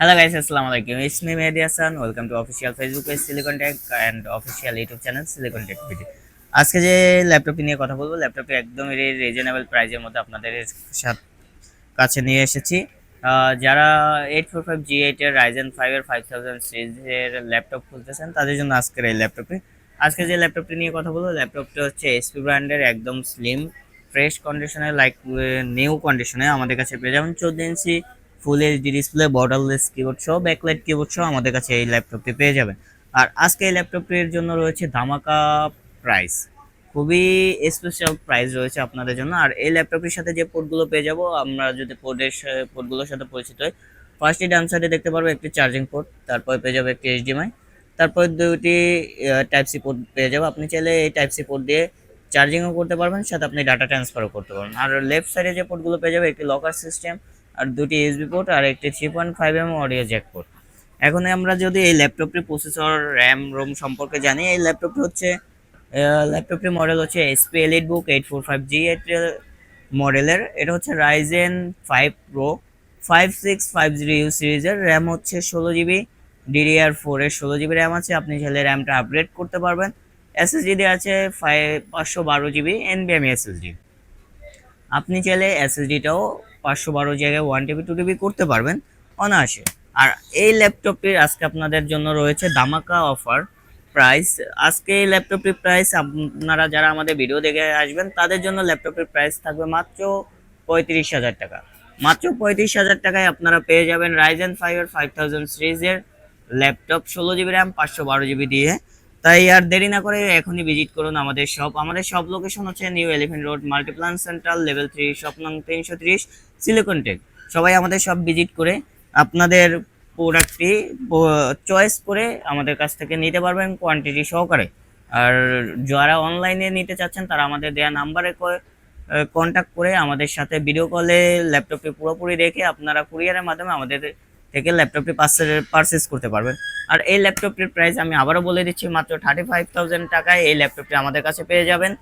Hello guys আসসালামু আলাইকুম it's me Mehedi Hasan welcome to official Facebook page Silicon Tech and official YouTube channel Silicon Tech video আজকে যে ল্যাপটপটি নিয়ে কথা বলব ল্যাপটপটি একদম রিজনেবল প্রাইজের মধ্যে আপনাদের কাছে নিয়ে এসেছি। যারা এইট ফোর ফাইভ জি এইটের রাইজেন ফাইভের ফাইভ থাউজেন্ড সিরিজের ল্যাপটপ খুলতেছেন, তাদের জন্য আজকের এই ল্যাপটপটি আজকে যে ল্যাপটপটি নিয়ে কথা বলব ল্যাপটপটি হচ্ছে এসপি ব্র্যান্ডের একদম স্লিম ফ্রেশ কন্ডিশনে লাইক নিউ কন্ডিশনে আমাদের কাছে পেয়ে যাবেন। চোদ্দ inch full HD display borderless keyboard সহ ব্যাকলাইট কিবোর্ড সহ আমাদের কাছে এই ল্যাপটপটি পেয়ে যাবেন। আর আজকে এই ল্যাপটপটির জন্য রয়েছে ধামাকা প্রাইস খুবই স্পেশাল প্রাইস রয়েছে আপনাদের জন্য। আর এই ল্যাপটপটির সাথে যে পোর্টগুলো পেয়ে যাব, আমরা যদি পোর্টের পোর্টগুলোর সাথে পরিচিত হই ফার্স্টে ডান সাইডে দেখতে পারব একটি চার্জিং পোর্ট তারপরে পেয়ে যাবে একটি এইচডিএমআই তারপর দুটি টাইপ সি পোর্ট পেয়ে যাব। আপনি চাইলে এই টাইপ সি পোর্ট দিয়ে চার্জিংও করতে পারবেন, সাথে আপনি ডাটা ট্রান্সফারও করতে পারবেন। আর লেফট সাইডে যে পোর্টগুলো পেয়ে যাবে, একটি লকার সিস্টেম আর দুটি ইউএসবি পোর্ট আর একটি three point five M audio jack port এখন আমরা যদি এই ল্যাপটপটির প্রসেসর র্যাম রোম সম্পর্কে জানি, এই ল্যাপটপটি হচ্ছে ল্যাপটপটির মডেল হচ্ছে SP Elite book eight four five G eight মডেলের এটা হচ্ছে Ryzen five pro five six five zero U সিরিজের। র্যাম হচ্ছে ষোলো জিবি ডিডিআর ফোর এর ষোলো জিবি র্যাম আছে। আপনি চাইলে র্যামটা আপগ্রেড করতে পারবেন। এসএসডি দিয়ে আছে ফাইভ পাঁচশো বারো জিবি এনবিএমই এসএসডি আপনি চাইলে এসএসডিটাও পাঁচশো বারো জায়গায় ওয়ান টিবি টু টিবি করতে পারবেন, অনায়াসে। আর এই ল্যাপটপটির আজকে আপনাদের জন্য রয়েছে দামাকা অফার প্রাইস আজকে এই ল্যাপটপটির প্রাইস আপনারা যারা আমাদের ভিডিও দেখে আসবেন, তাদের জন্য ল্যাপটপটির প্রাইস থাকবে মাত্র পঁয়ত্রিশ হাজার টাকা। মাত্র পঁয়ত্রিশ হাজার টাকায় আপনারা পেয়ে যাবেন রাইজেন ফাইভের ফাইভ থাউজেন্ড সিরিজের ল্যাপটপ, ষোলো জিবি র্যাম পাঁচশো বারো জিবি দিয়ে। তাই আর দেরি না করে এখনই ভিজিট করুন আমাদের শপ আমাদের সব লোকেশন হচ্ছে New Elephant Road Multiplan Central level three shop নং তিনশো ত্রিশ সিলিকন টেক সবাই আমাদের সব ভিজিট করে আপনাদের প্রোডাক্টটি চয়েস করে আমাদের কাছ থেকে নিতে পারবেন কোয়ান্টিটি সহকারে। আর যারা অনলাইনে নিতে চাচ্ছেন, তারা আমাদের দেওয়া নাম্বারে কন্ট্যাক্ট করে আমাদের সাথে ভিডিও কলে ল্যাপটপটি পুরোপুরি দেখে আপনারা কুরিয়ারের মাধ্যমে আমাদের থেকে ল্যাপটপটি পারচেস করতে পারবেন। আর এই ল্যাপটপটির প্রাইস আমি আবারও বলে দিচ্ছি, মাত্র থার্টি ফাইভ টাকায় এই ল্যাপটপটি আমাদের কাছে পেয়ে যাবেন।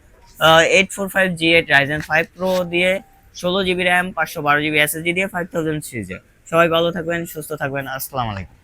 Eight four five G eight Ryzen five pro দিয়ে ষোলো জিবি র্যাম পাঁচশো বারো জিবি এসএসজি দিয়ে ফাইভ থাউজেন্ড সিরিজে সবাই ভালো থাকবেন, সুস্থ থাকবেন, আসসালামু আলাইকুম।